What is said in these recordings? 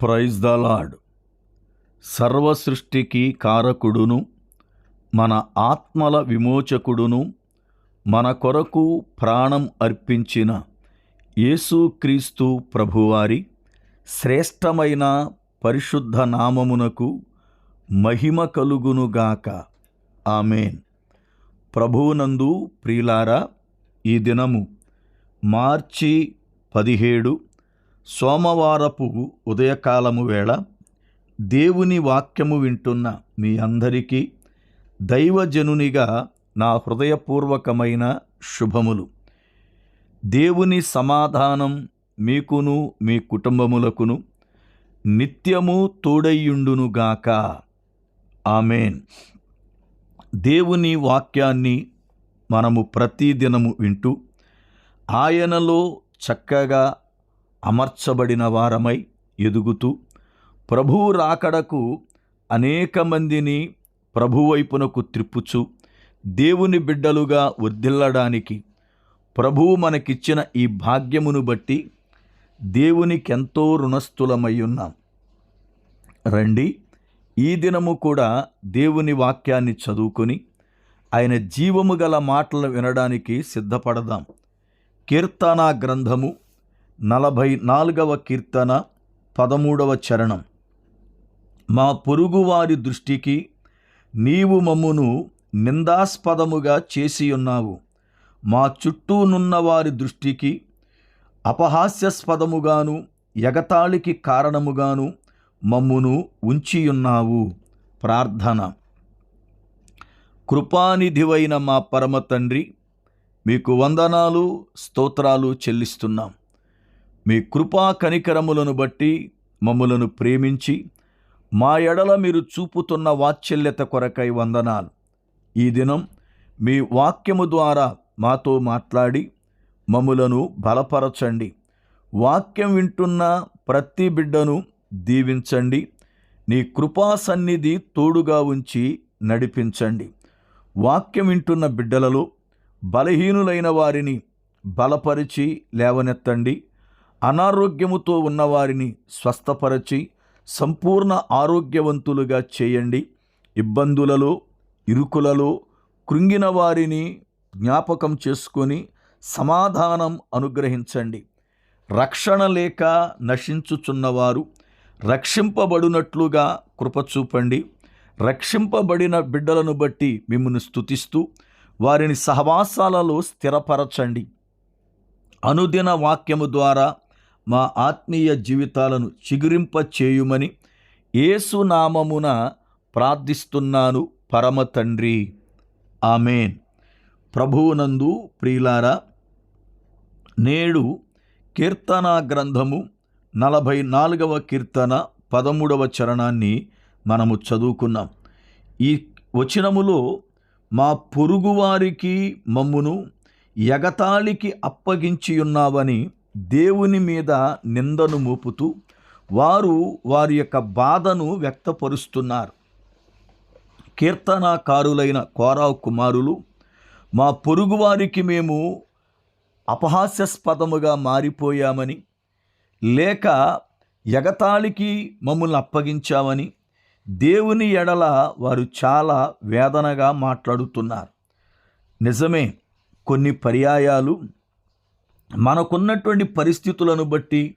Praise the lord సర్వ సృష్టికి కారకుడును మన ఆత్మల విమోచకుడును మన కొరకు ప్రాణం అర్పించిన యేసుక్రీస్తు ప్రభువారి శ్రేష్టమైన పరిశుద్ధ నామమునకు మహిమ కలుగునుగాక ఆమెన్. ప్రభువునందు ప్రియులారా ఈ దినము మార్చి పదిహేడు సోమవారపు ఉదయకాలము వేళ దేవుని వాక్యము వింటున్న మీ అందరికీ దైవజనునిగా నా హృదయపూర్వకమైన శుభములు. దేవుని సమాధానం మీకును మీ కుటుంబములకును నిత్యము తోడయ్యుండునుగాక ఆమెన్. దేవుని వాక్యాన్ని మనము ప్రతిదినము వింటూ ఆయనలో చక్కగా అమర్చబడిన వారమై ఎదుగుతూ ప్రభువు రాకడకు అనేక మందిని ప్రభువైపునకు త్రిప్పుచు దేవుని బిడ్డలుగా వర్ధిల్లడానికి ప్రభువు మనకిచ్చిన ఈ భాగ్యమును బట్టి దేవునికెంతో రుణస్థులమై ఉన్నాం రండి ఈ దినము కూడా దేవుని వాక్యాన్ని చదువుకొని ఆయన జీవము గల మాటలు వినడానికి సిద్ధపడదాం. కీర్తనా గ్రంథము నలభై నాలుగవ కీర్తన పదమూడవ చరణం. మా పొరుగువారి దృష్టికి నీవు మమ్మును నిందాస్పదముగా చేసియున్నావు. మా చుట్టూనున్న వారి దృష్టికి అపహాస్యాస్పదముగాను ఎగతాళికి కారణముగాను మమ్మును ఉంచియున్నావు. ప్రార్థన. కృపానిధివైన మా పరమ తండ్రి మీకు వందనాలు స్తోత్రాలు చెల్లిస్తున్నాం. మీ కృపా కనికరములను బట్టి మమ్ములను ప్రేమించి మా ఎడల మీరు చూపుతున్న వాత్సల్యత కొరకై వందనాలు. ఈ దినం మీ వాక్యము ద్వారా మాతో మాట్లాడి మమ్ములను బలపరచండి. వాక్యం వింటున్న ప్రతి బిడ్డను దీవించండి. నీ కృపా సన్నిధి తోడుగా ఉంచి నడిపించండి. వాక్యం వింటున్న బిడ్డలలో బలహీనులైన వారిని బలపరిచి లేవనెత్తండి. అనారోగ్యముతో ఉన్నవారిని స్వస్థపరచి సంపూర్ణ ఆరోగ్యవంతులుగా చేయండి. ఇబ్బందులలో ఇరుకులలో కృంగిన వారిని జ్ఞాపకం చేసుకొని సమాధానం అనుగ్రహించండి. రక్షణ లేక నశించుచున్నవారు రక్షింపబడినట్లుగా కృపచూపండి రక్షింపబడిన బిడ్డలను బట్టి మిమ్మల్ని స్థుతిస్తూ వారిని సహవాసాలలో స్థిరపరచండి. అనుదిన వాక్యము ద్వారా మా ఆత్మీయ జీవితాలను చిగురింప చేయుమని ఏసునామమున ప్రార్థిస్తున్నాను పరమ తండ్రి. ఆమెన్. ప్రభువునందు ప్రియులారా నేడు కీర్తనా గ్రంథము నలభై నాలుగవ కీర్తన పదమూడవ చరణాన్ని మనము చదువుకున్నాం. ఈ వచనములో మా పొరుగువారికి మమ్మును ఎగతాళికి అప్పగించి ఉన్నావని దేవుని మీద నిందను మోపుతూ వారు వారి యొక్క బాధను వ్యక్తపరుస్తున్నారు. కీర్తనాకారులైన కోరావు కుమారులు మా పొరుగువారికి మేము అపహాస్యాస్పదముగా మారిపోయామని లేక ఎగతాళికి మమ్మల్ని అప్పగించామని దేవుని ఎడల వారు చాలా వేదనగా మాట్లాడుతున్నారు. నిజమే కొన్ని పర్యాయాలు మనకున్నటువంటి పరిస్థితులను బట్టి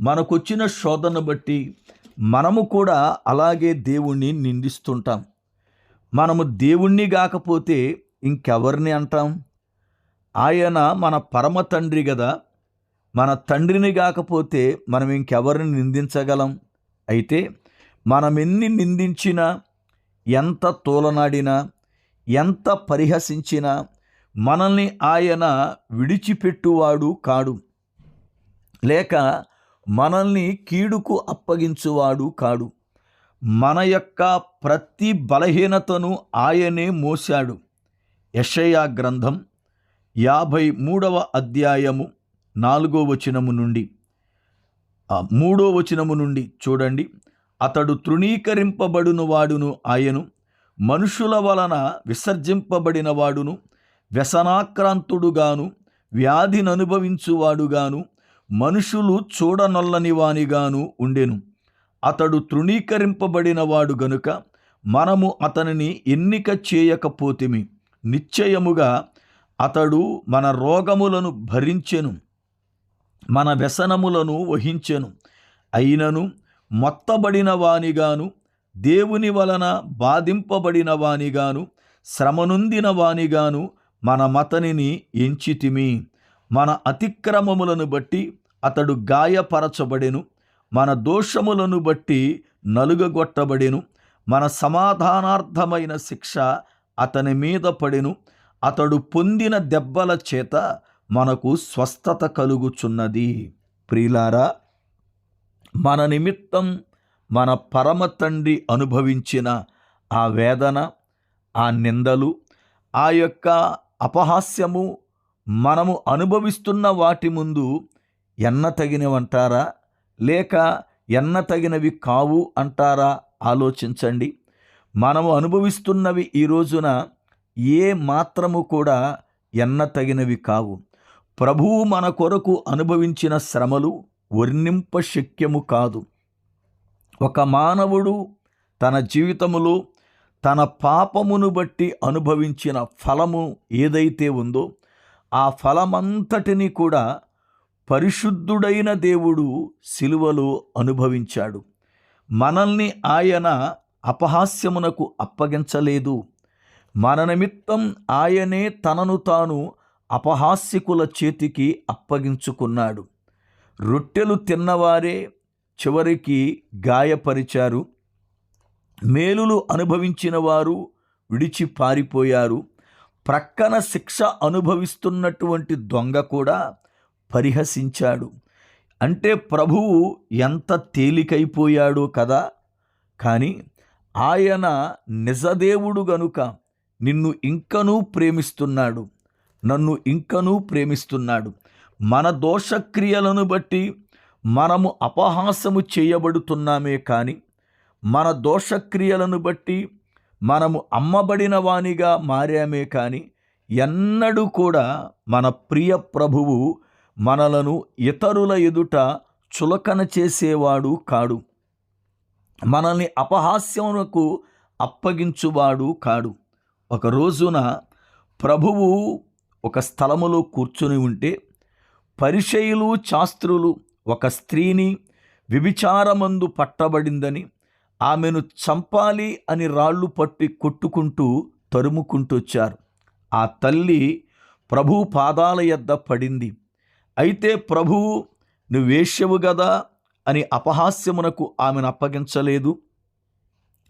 మనకొచ్చిన శోధనను బట్టి మనము కూడా అలాగే దేవుణ్ణి నిందిస్తుంటాం. మనము దేవుణ్ణి కాకపోతే ఇంకెవరిని అంటాం? ఆయన మన పరమ తండ్రి కదా మన తండ్రిని కాకపోతే మనం ఇంకెవరిని నిందించగలం? అయితే మనం ఎన్ని నిందించినా ఎంత తోలనాడినా ఎంత పరిహసించినా మనల్ని ఆయన విడిచిపెట్టువాడు కాడు. లేక మనల్ని కీడుకు అప్పగించువాడు కాడు. మన యొక్క ప్రతి బలహీనతను ఆయనే మోశాడు. యషయా గ్రంథం యాభై మూడవ అధ్యాయము నాలుగో వచనము నుండి. మూడో వచనము నుండి చూడండి. అతడు తృణీకరింపబడును వాడును ఆయను. మనుషుల వలన విసర్జింపబడిన వాడును వ్యసనాక్రాంతుడుగాను వ్యాధిని అనుభవించువాడుగాను మనుషులు చూడనొల్లని వానిగాను ఉండెను. అతడు తృణీకరింపబడినవాడు గనుక మనము అతనిని ఎన్నిక చేయకపోతిమి. నిశ్చయముగా అతడు మన రోగములను భరించెను మన వ్యసనములను వహించెను. అయినను మొత్తబడిన వానిగాను దేవుని వలన బాధింపబడిన వానిగాను శ్రమనుందిన వానిగాను మన మతనిని ఎంచితిమి. మన అతిక్రమములను బట్టి అతడు గాయపరచబడెను. మన దోషములను బట్టి నలుగగొట్టబడెను. మన సమాధానార్థమైన శిక్ష అతని మీద పడెను. అతడు పొందిన దెబ్బల చేత మనకు స్వస్థత కలుగుచున్నది. ప్రియులారా మన నిమిత్తం మన పరమ తండ్రి అనుభవించిన ఆ వేదన ఆ నిందలు ఆ యొక్క అపహాస్యము మనము అనుభవిస్తున్న వాటి ముందు ఎన్న తగినవంటారా లేక ఎన్న తగినవి కావు అంటారా? ఆలోచించండి. మనము అనుభవిస్తున్నవి ఈ రోజున ఏ మాత్రము కూడా ఎన్న తగినవి కావు. ప్రభువు మన కొరకు అనుభవించిన శ్రమలు వర్ణింప శక్యము కాదు. ఒక మానవుడు తన జీవితములో తన పాపమును బట్టి అనుభవించిన ఫలము ఏదైతే ఉందో ఆ ఫలమంతటిని కూడా పరిశుద్ధుడైన దేవుడు సిలువలో అనుభవించాడు. మనల్ని ఆయన అపహాస్యమునకు అప్పగించలేదు. మన నిమిత్తం ఆయనే తనను తాను అపహాస్యకుల చేతికి అప్పగించుకున్నాడు. రొట్టెలు తిన్నవారే చివరికి గాయపరిచారు. మేలులు అనుభవించిన వారు విడిచి పారిపోయారు. ప్రక్కన శిక్ష అనుభవిస్తున్నటువంటి దొంగ కూడా పరిహసించాడు. అంటే ప్రభువు ఎంత తేలికైపోయాడో కదా. కానీ ఆయన నిజదేవుడు గనుక నిన్ను ఇంకనూ ప్రేమిస్తున్నాడు. నన్ను ఇంకనూ ప్రేమిస్తున్నాడు. మన దోషక్రియలను బట్టి మనము అపహాసము చేయబడుతున్నామే కానీ మన దోషక్రియలను బట్టి మనము అమ్మబడిన వానిగా మారామే కానీ ఎన్నడూ కూడా మన ప్రియ ప్రభువు మనలను ఇతరుల ఎదుట చులకన చేసేవాడు కాడు. మనల్ని అపహాస్యమునకు అప్పగించువాడు కాడు. ఒక రోజున ప్రభువు ఒక స్థలములో కూర్చుని ఉంటే పరిచయులు శాస్త్రులు ఒక స్త్రీని విభిచారమందు పట్టబడిందని ఆమెను చంపాలి అని రాళ్ళు పట్టి కొట్టుకుంటూ తరుముకుంటూ వచ్చారు ఆ తల్లి ప్రభు పాదాల యొద్ద పడింది. అయితే ప్రభువు నువ్వేష్యవు గదా అని అపహాస్యమునకు ఆమెను అప్పగించలేదు.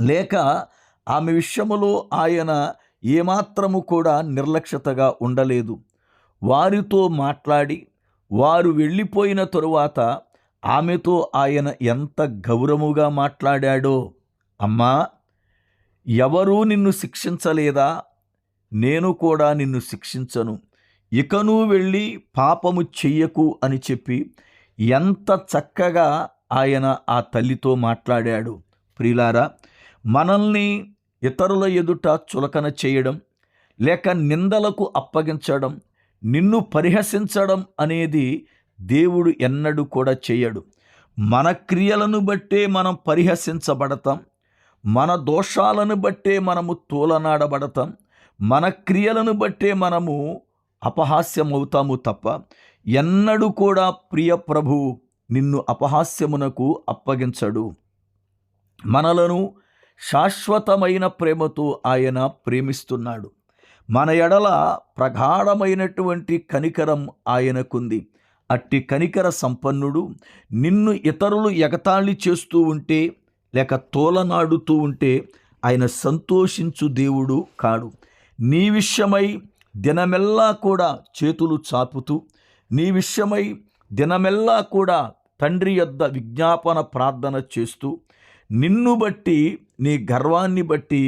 లేక ఆమె విషయములో ఆయన ఏమాత్రము కూడా నిర్లక్ష్యతగా ఉండలేదు. వారితో మాట్లాడి వారు వెళ్ళిపోయిన తరువాత ఆమెతో ఆయన ఎంత గౌరవముగా మాట్లాడాడో. అమ్మా ఎవరూ నిన్ను శిక్షించలేదా? నేను కూడా నిన్ను శిక్షించను. ఇకను వెళ్ళి పాపము చెయ్యకు అని చెప్పి ఎంత చక్కగా ఆయన ఆ తల్లితో మాట్లాడాడు. ప్రియులారా మనల్ని ఇతరుల ఎదుట చులకన చేయడం లేక నిందలకు అప్పగించడం నిన్ను పరిహసించడం అనేది దేవుడు ఎన్నడూ కూడా చేయడు. మన క్రియలను బట్టే మనం పరిహసించబడతాం. మన దోషాలను బట్టే మనము తోలనాడబడతాం. మన క్రియలను బట్టే మనము అపహాస్యమవుతాము తప్ప ఎన్నడూ కూడా ప్రియ ప్రభు నిన్ను అపహాస్యమునకు అప్పగించడు. మనలను శాశ్వతమైన ప్రేమతో ఆయన ప్రేమిస్తున్నాడు. మన ఎడల ప్రగాఢమైనటువంటి కనికరం ఆయనకుంది. అట్టి కనికర సంపన్నుడు నిన్ను ఇతరులు ఎగతాళి చేస్తూ ఉంటే లేక తోలనాడుతూ ఉంటే ఆయన సంతోషించు దేవుడు కాడు. నీ విషయమై దినమెల్లా కూడా చేతులు చాపుతూ నీ విషయమై దినమెల్లా కూడా తండ్రి యొద్ద విజ్ఞాపన ప్రార్థన చేస్తూ నిన్ను బట్టి నీ గర్వాన్ని బట్టి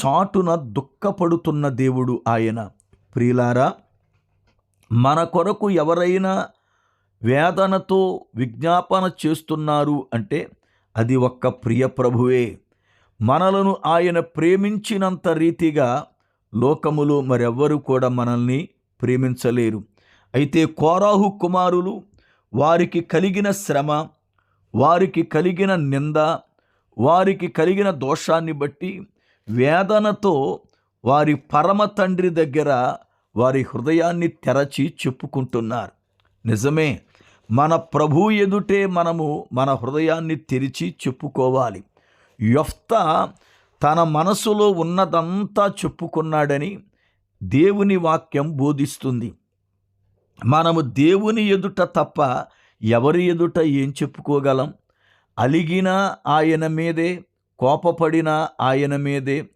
చాటున దుఃఖపడుతున్న దేవుడు ఆయన. ప్రియులారా మన కొరకు ఎవరైనా వేదనతో విజ్ఞాపన చేస్తున్నారు అంటే అది ఒక్క ప్రియ ప్రభువే. మనలను ఆయన ప్రేమించినంత రీతిగా లోకములో మరెవ్వరు కూడా మనల్ని ప్రేమించలేరు. అయితే కోరాహు కుమారులు వారికి కలిగిన శ్రమ వారికి కలిగిన నింద వారికి కలిగిన దోషాన్ని బట్టి వేదనతో వారి పరమ తండ్రి దగ్గర వారి హృదయాన్ని తెరచి చెప్పుకుంటున్నారు. నిజమే మన ప్రభు ఎదుటే మనము మన హృదయాన్ని తెరిచి చెప్పుకోవాలి. యొఫ్త తన మనసులో ఉన్నదంతా చెప్పుకున్నాడని దేవుని వాక్యం బోధిస్తుంది. మనము దేవుని ఎదుట తప్ప ఎవరి ఎదుట ఏం చెప్పుకోగలం? అలిగినా ఆయన మీదే కోపపడినా ఆయన మీదే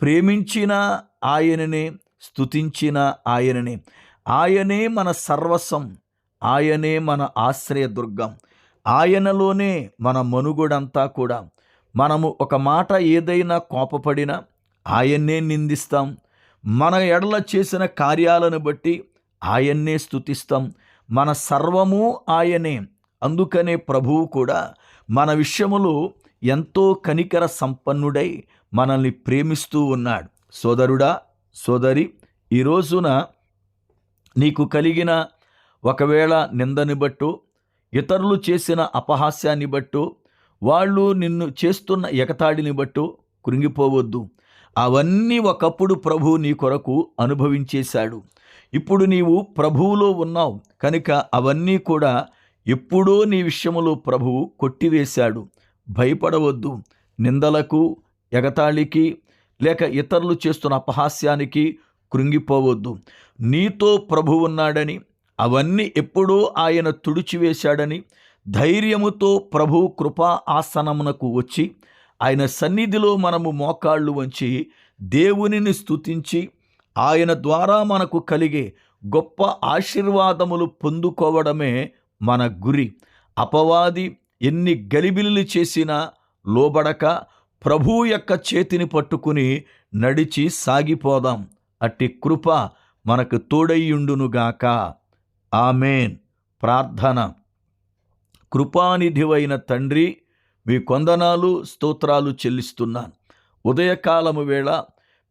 ప్రేమించిన ఆయననే స్తుతించిన ఆయననే. ఆయనే మన సర్వస్వం. ఆయనే మన ఆశ్రయదుర్గం ఆయనలోనే మన మనుగుడంతా కూడా. మనము ఒక మాట ఏదైనా కోపపడినా ఆయన్నే నిందిస్తాం. మన ఎడల చేసిన కార్యాలను బట్టి ఆయన్నే స్తుతిస్తాం. మన సర్వము ఆయనే. అందుకనే ప్రభువు కూడా మన విషయములో ఎంతో కనికర సంపన్నుడై మనల్ని ప్రేమిస్తూ ఉన్నాడు. సోదరుడా సోదరి ఈ రోజున నీకు కలిగిన ఒకవేళ నిందని బట్టు ఇతరులు చేసిన అపహాస్యాన్ని బట్టు వాళ్ళు నిన్ను చేస్తున్న ఎగతాడిని బట్టు కృంగిపోవద్దు. అవన్నీ ఒకప్పుడు ప్రభు నీ కొరకు అనుభవించేశాడు. ఇప్పుడు నీవు ప్రభువులో ఉన్నావు. కనుక అవన్నీ కూడా ఎప్పుడో నీ విషయములో ప్రభువు కొట్టివేశాడు. భయపడవద్దు. నిందలకు ఎగతాళికి లేక ఇతరులు చేస్తున్న అపహాస్యానికి కృంగిపోవద్దు. నీతో ప్రభు ఉన్నాడని అవన్నీ ఎప్పుడూ ఆయన తుడిచివేశాడని ధైర్యముతో ప్రభు కృపా ఆసనమునకు వచ్చి ఆయన సన్నిధిలో మనము మోకాళ్ళు వంచి దేవునిని స్తుతించి ఆయన ద్వారా మనకు కలిగే గొప్ప ఆశీర్వాదములు పొందుకోవడమే మన గురి. అపవాది ఎన్ని గలిబిలిలు చేసినా లోబడక ప్రభు యొక్క చేతిని పట్టుకుని నడిచి సాగిపోదాం. అట్టి కృప మనకు తోడయ్యుండునుగాక. ఆమెన్. ప్రార్థన. కృపానిధివైన తండ్రి మీ కొందనాలు స్తోత్రాలు చెల్లిస్తున్నాను. ఉదయకాలము వేళ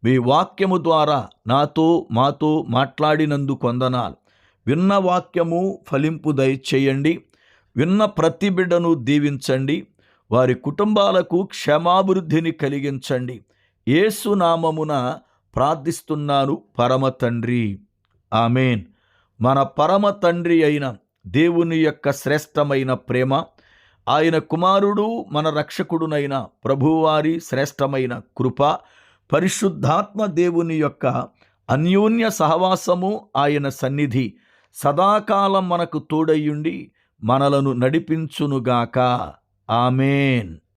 మీ వాక్యము ద్వారా నాతో మాతో మాట్లాడినందు కొందనాలు. విన్న వాక్యము ఫలింపు దయచేయండి. విన్న ప్రతి బిడ్డను దీవించండి. వారి కుటుంబాలకు క్షమాభివృద్ధిని కలిగించండి. ఏసునామమున ప్రార్థిస్తున్నాను పరమ తండ్రి. ఆమెన్. మన పరమ తండ్రి అయిన దేవుని యొక్క శ్రేష్టమైన ప్రేమ ఆయన కుమారుడు మన రక్షకుడునైన ప్రభువారి శ్రేష్టమైన కృప పరిశుద్ధాత్మ దేవుని యొక్క అన్యోన్య సహవాసము ఆయన సన్నిధి సదాకాలం మనకు తోడయ్యుండి మనలను నడిపించునుగాక. ఆమెన్.